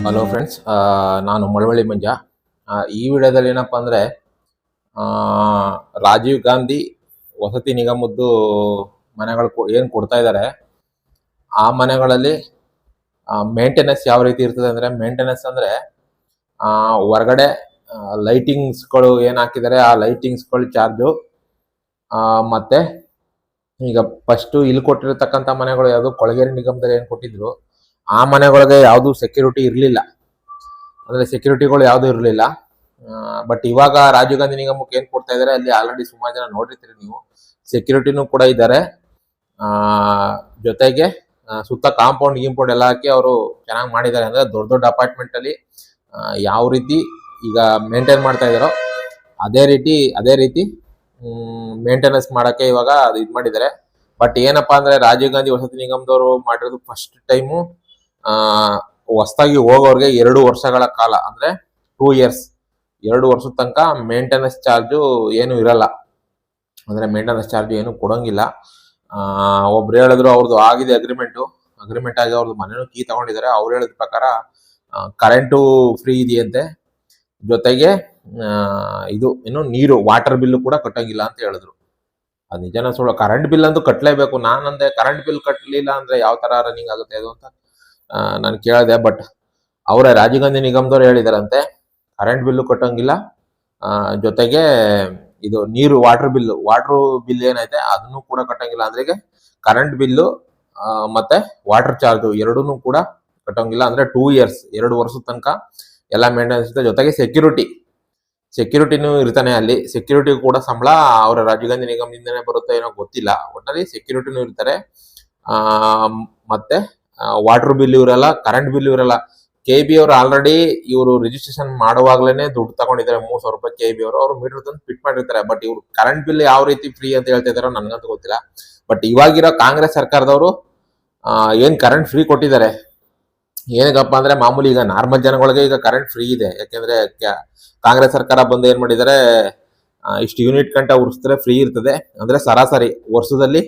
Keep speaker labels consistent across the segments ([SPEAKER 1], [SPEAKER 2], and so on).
[SPEAKER 1] Hello friends ನಾನು ಮಳವಳ್ಳಿ ಮಂಜ. ಈ ವಿಡಿಯೋದಲ್ಲಿ ಏನಪ್ಪ ಅಂದರೆ ರಾಜೀವ್ ಗಾಂಧಿ ವಸತಿ ನಿಗಮದ್ದು ಮನೆಗಳು ಏನು ಕೊಡ್ತಾ ಇದ್ದಾರೆ ಆ ಮನೆಗಳಲ್ಲಿ ಮೇಂಟೆನೆನ್ಸ್ ಯಾವ ರೀತಿ ಇರ್ತದೆ ಅಂದರೆ ಮೇಂಟೆನೆನ್ಸ್ ಅಂದರೆ ಹೊರಗಡೆ ಲೈಟಿಂಗ್ಸ್ಗಳು ಏನು ಹಾಕಿದ್ದಾರೆ ಆ ಲೈಟಿಂಗ್ಸ್ಗಳು ಚಾರ್ಜು ಮತ್ತು ಈಗ ಫಸ್ಟ್ ಇಲ್ಲಿ ಕೊಟ್ಟಿರತಕ್ಕಂತ ಮನೆಗಳು ಯಾವುದು ಕೊಳಗೇರಿ ನಿಗಮದಲ್ಲಿ ಏನು ಕೊಟ್ಟಿದ್ರು, ಆ ಮನೆಗಳಿಗೆ ಯಾವುದು ಸೆಕ್ಯೂರಿಟಿ ಇರಲಿಲ್ಲ. ಅಂದ್ರೆ ಸೆಕ್ಯೂರಿಟಿಗಳು ಯಾವುದು ಇರಲಿಲ್ಲ. ಬಟ್ ಇವಾಗ ರಾಜೀವ್ ಗಾಂಧಿ ನಿಗಮಕ್ಕೆ ಏನ್ ಕೊಡ್ತಾ ಇದಾರೆ, ಅಲ್ಲಿ ಆಲ್ರೆಡಿ ಸುಮಾರು ಜನ ನೋಡಿರ್ತೀರಿ ನೀವು. ಸೆಕ್ಯೂರಿಟಿನೂ ಕೂಡ ಇದ್ದಾರೆ ಜೊತೆಗೆ ಸುತ್ತ ಕಾಂಪೌಂಡ್ ಗಿಂಪೌಂಡ್ ಎಲ್ಲ ಹಾಕಿ ಅವರು ಚೆನ್ನಾಗಿ ಮಾಡಿದ್ದಾರೆ. ಅಂದ್ರೆ ದೊಡ್ಡ ದೊಡ್ಡ ಅಪಾರ್ಟ್ಮೆಂಟ್ ಅಲ್ಲಿ ಯಾವ ರೀತಿ ಈಗ ಮೇಂಟೈನ್ ಮಾಡ್ತಾ ಇದಾರೋ, ಅದೇ ರೀತಿ ಅದೇ ರೀತಿ ಮೇಂಟೆನೆನ್ಸ್ ಮಾಡಕ್ಕೆ ಇವಾಗ ಅದು ಇದು ಮಾಡಿದ್ದಾರೆ. ಬಟ್ ಏನಪ್ಪಾ ಅಂದ್ರೆ ರಾಜೀವ್ ಗಾಂಧಿ ವಸತಿ ನಿಗಮದವರು ಮಾಡಿರೋದು ಫಸ್ಟ್ ಟೈಮು ಹೊಸದಾಗಿ ಹೋಗೋರಿಗೆ ಎರಡು ವರ್ಷಗಳ ಕಾಲ ಅಂದ್ರೆ ಟೂ ಇಯರ್ಸ್ ಎರಡು ವರ್ಷದ ತನಕ ಮೇಂಟೆನೆನ್ಸ್ ಚಾರ್ಜು ಏನು ಇರಲ್ಲ. ಅಂದ್ರೆ ಮೇಂಟೆನೆನ್ಸ್ ಚಾರ್ಜ್ ಏನು ಕೊಡೋಂಗಿಲ್ಲ. ಆ, ಒಬ್ರು ಹೇಳಿದ್ರು ಅವ್ರದ್ದು ಆಗಿದೆ ಅಗ್ರಿಮೆಂಟು ಅಗ್ರಿಮೆಂಟ್ ಆಗಿ ಅವ್ರದ್ದು ಮನೇನು ಕೀ ತಗೊಂಡಿದ್ದಾರೆ. ಅವ್ರು ಹೇಳಿದ ಪ್ರಕಾರ ಕರೆಂಟು ಫ್ರೀ ಇದೆಯಂತೆ. ಜೊತೆಗೆ ಇದು ಏನು ನೀರು ವಾಟರ್ ಬಿಲ್ಲು ಕೂಡ ಕಟ್ಟಂಗಿಲ್ಲ ಅಂತ ಹೇಳಿದ್ರು. ಅದು ನಿಜನ ಸುಳ್ಳು. ಕರೆಂಟ್ ಬಿಲ್ ಅಂತೂ ಕಟ್ಟಲೇಬೇಕು ನಾನಂದೆ ಕರೆಂಟ್ ಬಿಲ್ ಕಟ್ಟಲಿಲ್ಲ ಅಂದ್ರೆ ಯಾವ ತರ ರನ್ನಿಂಗ್ ಆಗುತ್ತೆ ಅದು ಅಂತ ನಾನು ಕೇಳಿದೆ. ಬಟ್ ಅವರೇ ರಾಜೀವ್ ಗಾಂಧಿ ನಿಗಮದವ್ರು ಹೇಳಿದಾರಂತೆ ಕರೆಂಟ್ ಬಿಲ್ಲು ಕಟ್ಟಂಗಿಲ್ಲ. ಜೊತೆಗೆ ಇದು ನೀರು ವಾಟರ್ ಬಿಲ್ ವಾಟರ್ ಬಿಲ್ ಏನೈತೆ, ಅದನ್ನು ಕೂಡ ಕಟ್ಟಂಗಿಲ್ಲ. ಅಂದ್ರೆ ಕರೆಂಟ್ ಬಿಲ್ಲು ಮತ್ತೆ ವಾಟರ್ ಚಾರ್ಜ್ ಎರಡೂ ಕೂಡ ಕಟ್ಟಂಗಿಲ್ಲ. ಅಂದ್ರೆ ಟೂ ಇಯರ್ಸ್ ಎರಡು ವರ್ಷದ ತನಕ ಎಲ್ಲ ಮೇಂಟೆನೆನ್ಸ್ ಇರುತ್ತೆ. ಜೊತೆಗೆ ಸೆಕ್ಯೂರಿಟಿ ಸೆಕ್ಯೂರಿಟಿನೂ ಇರ್ತಾನೆ ಅಲ್ಲಿ. ಸೆಕ್ಯೂರಿಟಿ ಕೂಡ ಸಂಬಳ ಅವರ ರಾಜೀವ್ ಗಾಂಧಿ ನಿಗಮದಿಂದನೇ ಬರುತ್ತೆ ಏನೋ ಗೊತ್ತಿಲ್ಲ. ಒಟ್ಟಲ್ಲಿ ಸೆಕ್ಯೂರಿಟಿನೂ ಇರ್ತಾರೆ. ಮತ್ತೆ ವಾಟರ್ ಬಿಲ್ ಇವರೆಲ್ಲ ಕರೆಂಟ್ ಬಿಲ್ ಇವರೆಲ್ಲ ಕೆ ಬಿ ಅವರು ಆಲ್ರೆಡಿ ಇವರು ರಿಜಿಸ್ಟ್ರೇಷನ್ ಮಾಡುವಾಗಲೇ ದುಡ್ಡು ತಗೊಂಡಿದ್ದಾರೆ. ಮೂರ್ ಸಾವಿರ ರೂಪಾಯಿ ಕೆ ಬಿ ಅವರು. ಅವರು ಮೀಟರ್ ತಂದು ಫಿಟ್ ಮಾಡಿರ್ತಾರೆ. ಬಟ್ ಇವ್ರು ಕರೆಂಟ್ ಬಿಲ್ ಯಾವ ರೀತಿ ಫ್ರೀ ಅಂತ ಹೇಳ್ತಾ ಇದಾರೋ ನನಗಂತೂ ಗೊತ್ತಿಲ್ಲ. ಬಟ್ ಇವಾಗಿರೋ ಕಾಂಗ್ರೆಸ್ ಸರ್ಕಾರದವರು ಏನ್ ಕರೆಂಟ್ ಫ್ರೀ ಕೊಟ್ಟಿದ್ದಾರೆ? ಏನಕ್ಕಪ್ಪ ಅಂದ್ರೆ ಮಾಮೂಲಿ ಈಗ ನಾರ್ಮಲ್ ಜನಗಳಿಗೆ ಈಗ ಕರೆಂಟ್ ಫ್ರೀ ಇದೆ. ಯಾಕೆಂದ್ರೆ ಕಾಂಗ್ರೆಸ್ ಸರ್ಕಾರ ಬಂದು ಏನ್ ಮಾಡಿದರೆ ಇಷ್ಟು ಯೂನಿಟ್ ಗಂಟೆ ಉರಿಸಿದ್ರೆ ಫ್ರೀ ಇರ್ತದೆ. ಅಂದ್ರೆ ಸರಾಸರಿ, ವರ್ಷದಲ್ಲಿ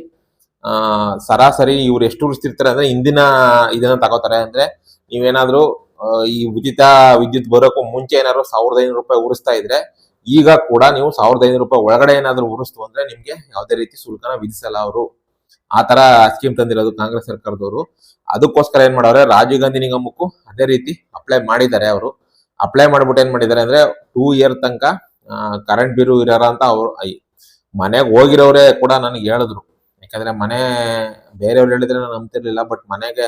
[SPEAKER 1] ಸರಾಸರಿ ಇವ್ರು ಎಷ್ಟು ಉರಿಸ್ತಿರ್ತಾರೆ ಅಂದ್ರೆ ಇಂದಿನ ಇದನ್ನ ತಗೋತಾರೆ. ಅಂದ್ರೆ ನೀವೇನಾದ್ರೂ ಈ ಉಚಿತ ವಿದ್ಯುತ್ ಬರೋಕ್ಕೂ ಮುಂಚೆ ಏನಾದ್ರು ಸಾವಿರದ ಐನೂರು ರೂಪಾಯಿ ಉರಿಸ್ತಾ ಇದ್ರೆ, ಈಗ ಕೂಡ ನೀವು ಸಾವಿರದ ಐನೂರು ರೂಪಾಯಿ ಒಳಗಡೆ ಏನಾದ್ರು ಉರಿಸ್ತು ಅಂದ್ರೆ ನಿಮ್ಗೆ ಯಾವುದೇ ರೀತಿ ಶುಲ್ಕನ ವಿಧಿಸಲ್ಲ ಅವರು. ಆ ತರ ಸ್ಕೀಮ್ ತಂದಿರೋದು ಕಾಂಗ್ರೆಸ್ ಸರ್ಕಾರದವರು. ಅದಕ್ಕೋಸ್ಕರ ಏನ್ ಮಾಡವ್ರೆ, ರಾಜೀವ್ ಗಾಂಧಿ ನಿಗಮಕ್ಕೂ ಅದೇ ರೀತಿ ಅಪ್ಲೈ ಮಾಡಿದ್ದಾರೆ ಅವರು. ಅಪ್ಲೈ ಮಾಡ್ಬಿಟ್ಟು ಏನ್ ಮಾಡಿದ್ದಾರೆ ಅಂದ್ರೆ ಟೂ ಇಯರ್ ತನಕ ಕರೆಂಟ್ ಬಿರು ಇರೋರ ಅಂತ ಅವ್ರು ಮನೆಗೆ ಹೋಗಿರೋರೇ ಕೂಡ ನನಗೆ ಹೇಳಿದ್ರು. ಯಾಕಂದ್ರೆ ಮನೆ, ಬೇರೆಯವ್ರು ಹೇಳಿದ್ರೆ ನಾನು ನಂಬ್ತಿರ್ಲಿಲ್ಲ ಬಟ್ ಮನೆಗೆ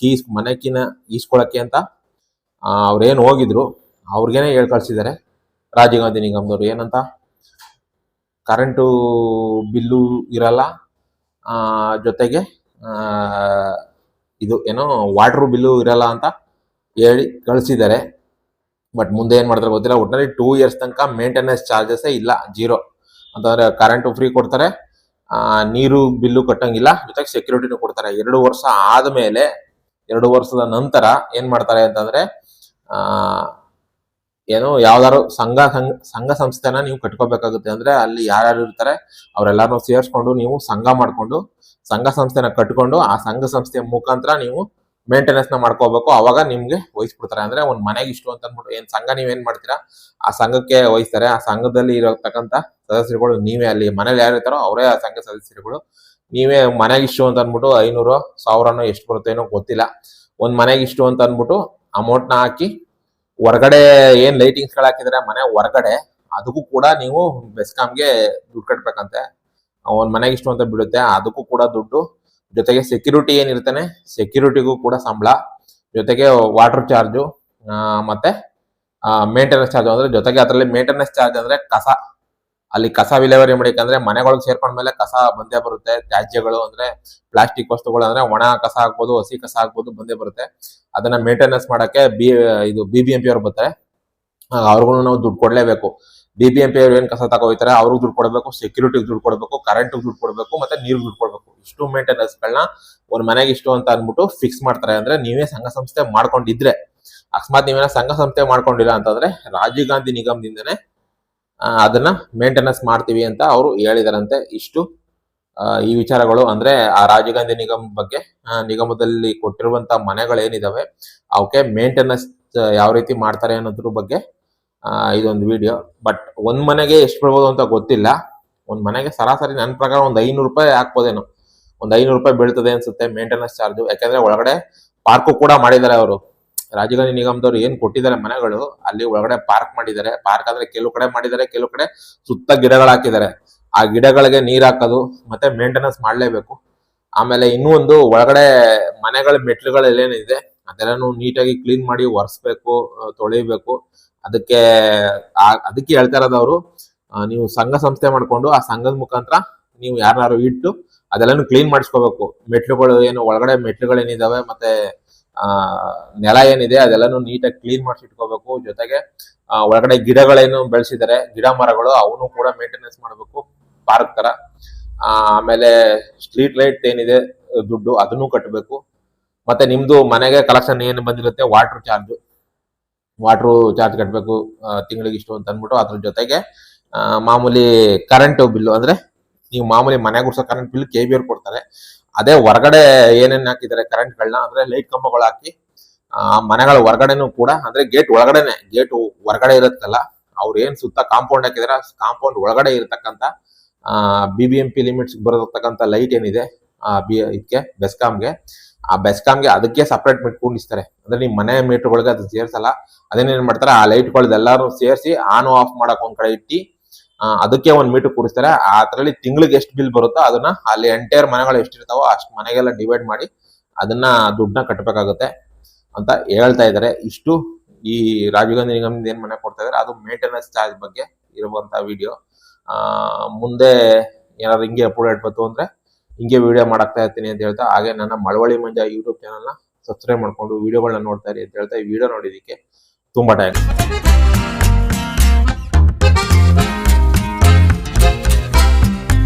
[SPEAKER 1] ಕೀಸ್ ಮನೆ ಕೀನ ಈಸ್ಕೊಳಕ್ಕೆ ಅಂತ ಅವ್ರೇನು ಹೋಗಿದ್ರು, ಅವ್ರಿಗೇನೆ ಹೇಳ್ ಕಳ್ಸಿದ್ದಾರೆ. ರಾಜೀವ್ ಗಾಂಧಿ ನಿಗಮದವ್ರು ಏನಂತ? ಕರೆಂಟು ಬಿಲ್ಲು ಇರಲ್ಲ ಜೊತೆಗೆ ಇದು ಏನೋ ವಾಟರ್ ಬಿಲ್ಲು ಇರಲ್ಲ ಅಂತ ಹೇಳಿ ಕಳಿಸಿದ್ದಾರೆ. ಬಟ್ ಮುಂದೆ ಏನು ಮಾಡ್ತಾರೆ ಗೊತ್ತಿಲ್ಲ ಒಟ್ಟಿನಲ್ಲಿ ಟೂ ಇಯರ್ಸ್ ತನಕ ಮೇಂಟೆನೆನ್ಸ್ ಚಾರ್ಜಸ್ಸೇ ಇಲ್ಲ ಜೀರೋ ಅಂತಂದರೆ ಕರೆಂಟು ಫ್ರೀ ಕೊಡ್ತಾರೆ ನೀರು ಬಿಲ್ಲು ಕಟ್ಟಂಗಿಲ್ಲ, ಜೊತೆಗೆ ಸೆಕ್ಯೂರಿಟಿನೂ ಕೊಡ್ತಾರೆ. ಎರಡು ವರ್ಷ ಆದಮೇಲೆ, ಎರಡು ವರ್ಷದ ನಂತರ ಏನು ಮಾಡ್ತಾರೆ ಅಂತಂದ್ರೆ ಏನು ಯಾವ್ದಾರು ಸಂಘ ಸಂಘ ಸಂಸ್ಥೆನ ನೀವು ಕಟ್ಕೋಬೇಕಾಗುತ್ತೆ. ಅಂದ್ರೆ ಅಲ್ಲಿ ಯಾರ್ಯಾರು ಇರ್ತಾರೆ ಅವರೆಲ್ಲಾರು ಸೇರಿಸ್ಕೊಂಡು ನೀವು ಸಂಘ ಮಾಡ್ಕೊಂಡು, ಸಂಘ ಸಂಸ್ಥೆನ ಕಟ್ಕೊಂಡು, ಆ ಸಂಘ ಸಂಸ್ಥೆಯ ಮುಖಾಂತರ ನೀವು ಮೇಂಟೆನೆನ್ಸ್ನ ಮಾಡ್ಕೋಬೇಕು. ಅವಾಗ ನಿಮ್ಗೆ ವಹಿಸ್ಬಿಡ್ತಾರೆ. ಅಂದ್ರೆ ಒಂದ್ ಮನೆಗೆ ಇಷ್ಟು ಅಂತ ಅನ್ಬಿಟ್ಟು ಏನ್ ಸಂಘ ನೀವೇನ್ ಮಾಡ್ತೀರಾ? ಆ ಸಂಘಕ್ಕೆ ವಹಿಸ್ತಾರೆ. ಆ ಸಂಘದಲ್ಲಿ ಇರತಕ್ಕಂತ ಸದಸ್ಯರುಗಳು ನೀವೇ ಅಲ್ಲಿ ಮನೇಲಿ ಯಾರು ಇರ್ತಾರೋ ಅವರೇ ಆ ಸಂಘ ಸದಸ್ಯರುಗಳು. ನೀವೇ ಮನೆಗೆ ಇಷ್ಟು ಅಂತ ಅನ್ಬಿಟ್ಟು ಐನೂರು, ಸಾವಿರನೋ ಎಷ್ಟು ಬರುತ್ತೆ ಏನೋ ಗೊತ್ತಿಲ್ಲ. ಒಂದ್ ಮನೆಗೆ ಇಷ್ಟು ಅಂತ ಅನ್ಬಿಟ್ಟು ಅಮೌಂಟ್ನ ಹಾಕಿ ಹೊರಗಡೆ ಏನ್ ಲೈಟಿಂಗ್ಸ್ಗಳು ಹಾಕಿದ್ರೆ ಮನೆ ಹೊರಗಡೆ, ಅದಕ್ಕೂ ಕೂಡ ನೀವು ಬೆಸ್ಕಾಮ್ಗೆ ದುಡ್ಡು ಕಟ್ಬೇಕಂತೆ. ಒಂದ್ ಮನೆಗೆ ಇಷ್ಟು ಅಂತ ಬಿಡುತ್ತೆ ಅದಕ್ಕೂ ಕೂಡ ದುಡ್ಡು. ಜೊತೆಗೆ ಸೆಕ್ಯೂರಿಟಿ ಏನಿರ್ತಾನೆ ಸೆಕ್ಯೂರಿಟಿಗೂ ಕೂಡ ಸಂಬಳ. ಜೊತೆಗೆ ವಾಟರ್ ಚಾರ್ಜು ಮತ್ತೆ ಮೇಂಟೆನೆನ್ಸ್ ಚಾರ್ಜ್ ಅಂದ್ರೆ ಜೊತೆಗೆ ಅದರಲ್ಲಿ ಮೇಂಟೆನೆನ್ಸ್ ಚಾರ್ಜ್ ಅಂದ್ರೆ ಕಸ. ಅಲ್ಲಿ ಕಸ ವಿಲೇವಾರಿ ಮಾಡಿಕಂದ್ರೆ ಮನೆಗಳಿಗೆ ಸೇರ್ಕೊಂಡ್ಮೇಲೆ ಕಸ ಬಂದೇ ಬರುತ್ತೆ. ತ್ಯಾಜ್ಯಗಳು ಅಂದ್ರೆ ಪ್ಲಾಸ್ಟಿಕ್ ವಸ್ತುಗಳು ಅಂದ್ರೆ ಒಣ ಕಸ ಹಾಕ್ಬೋದು ಹಸಿ ಕಸ ಹಾಕ್ಬೋದು ಬಂದೇ ಬರುತ್ತೆ. ಅದನ್ನ ಮೇಂಟೆನೆನ್ಸ್ ಮಾಡಕ್ಕೆ ಬಿ ಇದು ಬಿ ಬಿ ಎಂ ಪಿ ಅವ್ರು ಬರ್ತಾರೆ. ಅವ್ರಿಗೂ ನಾವು ದುಡ್ಡು ಕೊಡ್ಲೇಬೇಕು. ಬಿ ಬಿ ಎಂ ಪಿ ಅವ್ರು ಏನ್ ಕಸ ತಗೋಯ್ತಾರೆ, ಅವ್ರಿಗೆ ದುಡ್ಡು ಕೊಡಬೇಕು ಸೆಕ್ಯೂರಿಟಿಗೆ ದುಡ್ಡು ಕೊಡಬೇಕು ಕರೆಂಟ್ ದುಡ್ಡು ಕೊಡಬೇಕು, ಮತ್ತೆ ನೀರು ದುಡ್ಡು ಕೊಡಬೇಕು. ಇಷ್ಟು ಮೇಂಟೆನೆನ್ಸ್ ಗಳನ್ನ ಒಂದ್ ಮನೆಗೆ ಇಷ್ಟು ಅಂತ ಅಂದ್ಬಿಟ್ಟು ಫಿಕ್ಸ್ ಮಾಡ್ತಾರೆ. ಅಂದ್ರೆ ನೀವೇ ಸಂಘ ಸಂಸ್ಥೆ ಮಾಡ್ಕೊಂಡಿದ್ರೆ. ಅಕಸ್ಮಾತ್ ನೀವೇನ ಸಂಘ ಸಂಸ್ಥೆ ಮಾಡ್ಕೊಂಡಿಲ್ಲ ಅಂತಂದ್ರೆ ರಾಜೀವ್ ಗಾಂಧಿ ನಿಗಮದಿಂದನೇ ಅದನ್ನ ಮೇಂಟೆನೆನ್ಸ್ ಮಾಡ್ತೀವಿ ಅಂತ ಅವರು ಹೇಳಿದಾರಂತೆ. ಇಷ್ಟು ಈ ವಿಚಾರಗಳು. ಅಂದ್ರೆ ಆ ರಾಜೀವ್ ಗಾಂಧಿ ನಿಗಮ ಬಗ್ಗೆ ನಿಗಮದಲ್ಲಿ ಕೊಟ್ಟಿರುವಂತ ಮನೆಗಳೇನಿದಾವೆ, ಅವಕ್ಕೆ ಮೇಂಟೆನೆನ್ಸ್ ಯಾವ ರೀತಿ ಮಾಡ್ತಾರೆ ಅನ್ನೋದ್ರ ಬಗ್ಗೆ ಇದೊಂದು ವಿಡಿಯೋ ಬಟ್ ಒಂದ್ ಮನೆಗೆ ಎಷ್ಟು ಬರ್ಬೋದು ಅಂತ ಗೊತ್ತಿಲ್ಲ. ಒಂದ್ ಮನೆಗೆ ಸರಾಸರಿ ನನ್ನ ಪ್ರಕಾರ ಒಂದ್ ಐನೂರು ರೂಪಾಯಿ ಹಾಕ್ಬೋದೇನೋ. ಒಂದ್ ಐನೂರು ರೂಪಾಯಿ ಬೀಳ್ತದೆ ಅನ್ಸುತ್ತೆ ಮೇಂಟೆನೆನ್ಸ್ ಚಾರ್ಜ್ ಯಾಕಂದ್ರೆ ಒಳಗಡೆ ಪಾರ್ಕು ಕೂಡ ಮಾಡಿದ್ದಾರೆ ಅವರು. ರಾಜೀವ್ ನಿಗಮದವರು ಏನ್ ಕೊಟ್ಟಿದ್ದಾರೆ ಮನೆಗಳು, ಅಲ್ಲಿ ಒಳಗಡೆ ಪಾರ್ಕ್ ಮಾಡಿದ್ದಾರೆ. ಪಾರ್ಕ್ ಅಂದ್ರೆ ಕೆಲವು ಕಡೆ ಮಾಡಿದ್ದಾರೆ, ಕೆಲವು ಕಡೆ ಸುತ್ತ ಗಿಡಗಳು ಹಾಕಿದ್ದಾರೆ. ಆ ಗಿಡಗಳಿಗೆ ನೀರ್ ಹಾಕೋದು, ಮತ್ತೆ ಮೇಂಟೆನೆನ್ಸ್ ಮಾಡ್ಲೇಬೇಕು. ಆಮೇಲೆ ಇನ್ನೂ ಒಂದು ಒಳಗಡೆ ಮನೆಗಳ ಮೆಟ್ಲುಗಳಲ್ಲೇನಿದೆ ಅದೆಲ್ಲಾನು ನೀಟಾಗಿ ಕ್ಲೀನ್ ಮಾಡಿ ಒರೆಸ್ಬೇಕು ತೊಳಿಬೇಕು. ಅದಕ್ಕೆ ಅದಕ್ಕೆ ಹೇಳ್ತಾ ಅವರು ನೀವು ಸಂಘ ಸಂಸ್ಥೆ ಮಾಡ್ಕೊಂಡು ಆ ಸಂಘದ ಮುಖಾಂತರ ನೀವು ಯಾರನ್ನಾರು ಇಟ್ಟು ಅದೆಲ್ಲಾನು ಕ್ಲೀನ್ ಮಾಡಿಸ್ಕೋಬೇಕು. ಮೆಟ್ಲುಗಳು ಏನು ಒಳಗಡೆ ಮೆಟ್ಲುಗಳೇನಿದಾವೆ, ಮತ್ತೆ ಆ, ನೆಲ ಏನಿದೆ ಅದೆಲ್ಲಾನು ನೀಟಾಗಿ ಕ್ಲೀನ್ ಮಾಡಿಸಿ ಇಟ್ಕೋಬೇಕು. ಜೊತೆಗೆ ಒಳಗಡೆ ಗಿಡಗಳೇನು ಬೆಳೆಸಿದ್ದಾರೆ ಗಿಡ ಮರಗಳು ಅವನು ಕೂಡ ಮೇಂಟೆನೆನ್ಸ್ ಮಾಡಬೇಕು, ಪಾರ್ಕ್ ತರ. ಆಮೇಲೆ ಸ್ಟ್ರೀಟ್ ಲೈಟ್ ಏನಿದೆ, ದುಡ್ಡು ಅದನ್ನು ಕಟ್ಟಬೇಕು ಮತ್ತೆ ನಿಮ್ದು ಮನೆಗೆ ಕಲೆಕ್ಷನ್ ಏನು ಬಂದಿರುತ್ತೆ ವಾಟರ್ ಚಾರ್ಜ್ ವಾಟರ್ ಚಾರ್ಜ್ ಕಟ್ಟಬೇಕು ತಿಂಗಳಿಗೆ ಇಷ್ಟು ಅಂತ ಅಂದ್ಬಿಟ್ಟು ಅದ್ರ ಜೊತೆಗೆ ಮಾಮೂಲಿ ಕರೆಂಟ್ ಬಿಲ್ಲು ಅಂದ್ರೆ, ನೀವು ಮಾಮೂಲಿ ಮನೆ ಗುಡ್ಸೋ ಕರೆಂಟ್ ಬಿಲ್ ಕೆ ಬಿ ಕೊಡ್ತಾರೆ. ಅದೇ ಹೊರಗಡೆ ಏನೇನ್ ಹಾಕಿದ್ದಾರೆ ಕರೆಂಟ್ಗಳನ್ನ ಅಂದ್ರೆ ಲೈಟ್ ಕಂಬಗಳು ಹಾಕಿ, ಆ, ಮನೆಗಳ ಹೊರಗಡೆನೂ ಕೂಡ, ಅಂದ್ರೆ ಗೇಟ್ ಒಳಗಡೆನೆ ಗೇಟ್ ಹೊರಗಡೆ ಇರುತ್ತಲ್ಲ, ಅವ್ರು ಏನ್ ಸುತ್ತ ಕಾಂಪೌಂಡ್ ಹಾಕಿದಾರೆ ಕಾಂಪೌಂಡ್ ಒಳಗಡೆ ಇರತಕ್ಕಂತ B B M P limits ಬರತಕ್ಕಂತ light ಏನಿದೆ, ಆ ಬಿ ಇದಕ್ಕೆ ಬೆಸ್ಕಾಮ್ಗೆ ಆ ಬೆಸ್ಕಾಮ್ಗೆ ಅದಕ್ಕೆ ಸಪ್ರೇಟ್ ಮೀಟ್ ಕೂಡಿಸ್ತಾರೆ. ಅಂದ್ರೆ ನಿಮ್ ಮನೆ ಮೀಟರ್ಗಳಿಗೆ ಅದು ಸೇರ್ಸಲ್ಲ ಅದನ್ನೇನ್ ಮಾಡ್ತಾರೆ, ಆ ಲೈಟ್ಗಳ್ದೆಲ್ಲಾರು ಸೇರಿಸಿ ಆನ್ ಆಫ್ ಮಾಡಕ್ ಒಂದ್ ಕಡೆ ಇಟ್ಟು ಅದಕ್ಕೆ ಒಂದ್ ಮೀಟರ್ ಕೂರಿಸ್ತಾರೆ. ಅದ್ರಲ್ಲಿ ತಿಂಗಳಿಗೆ ಎಷ್ಟು ಬಿಲ್ ಬರುತ್ತೋ ಅದನ್ನ ಅಲ್ಲಿ ಎಂಟೈರ್ ಮನೆಗಳು ಎಷ್ಟಿರ್ತಾವೋ ಅಷ್ಟು ಮನೆಗೆಲ್ಲ ಡಿವೈಡ್ ಮಾಡಿ ಅದನ್ನ ದುಡ್ಡನ್ನ ಕಟ್ಟಬೇಕಾಗುತ್ತೆ ಅಂತ ಹೇಳ್ತಾ ಇದ್ದಾರೆ. ಇಷ್ಟು ಈ ರಾಜೀವ್ ಗಾಂಧಿ ನಿಗಮದಿಂದ ಏನ್ ಮನೆ ಕೊಡ್ತಾ ಇದಾರೆ ಅದು ಮೇಂಟೆನೆನ್ಸ್ ಚಾರ್ಜ್ ಬಗ್ಗೆ ಇರುವಂತ ವಿಡಿಯೋ ಆ, ಮುಂದೆ ಏನಾದ್ರು ಹಿಂಗೆ ಅಪ್ಡೇಟ್ ಬಂತು ಅಂದ್ರೆ ಹಿಂಗೆ ವಿಡಿಯೋ ಮಾಡಾಕ್ತಾ ಇರ್ತೀನಿ ಅಂತ ಹೇಳ್ತಾ, ಹಾಗೆ ನನ್ನ ಮಳವಳ್ಳಿ ಮಂಜ ಯೂಟ್ಯೂಬ್ ಚಾನಲ್ನ ಸಬ್ಸ್ಕ್ರೈಬ್ ಮಾಡ್ಕೊಂಡು ವಿಡಿಯೋಗಳನ್ನ ನೋಡ್ತಾ ಇರಿ ಅಂತ ಹೇಳ್ತಾ ಈ ವಿಡಿಯೋ ನೋಡಿದಕ್ಕೆ ತುಂಬಾ ಥ್ಯಾಂಕ್ಸ್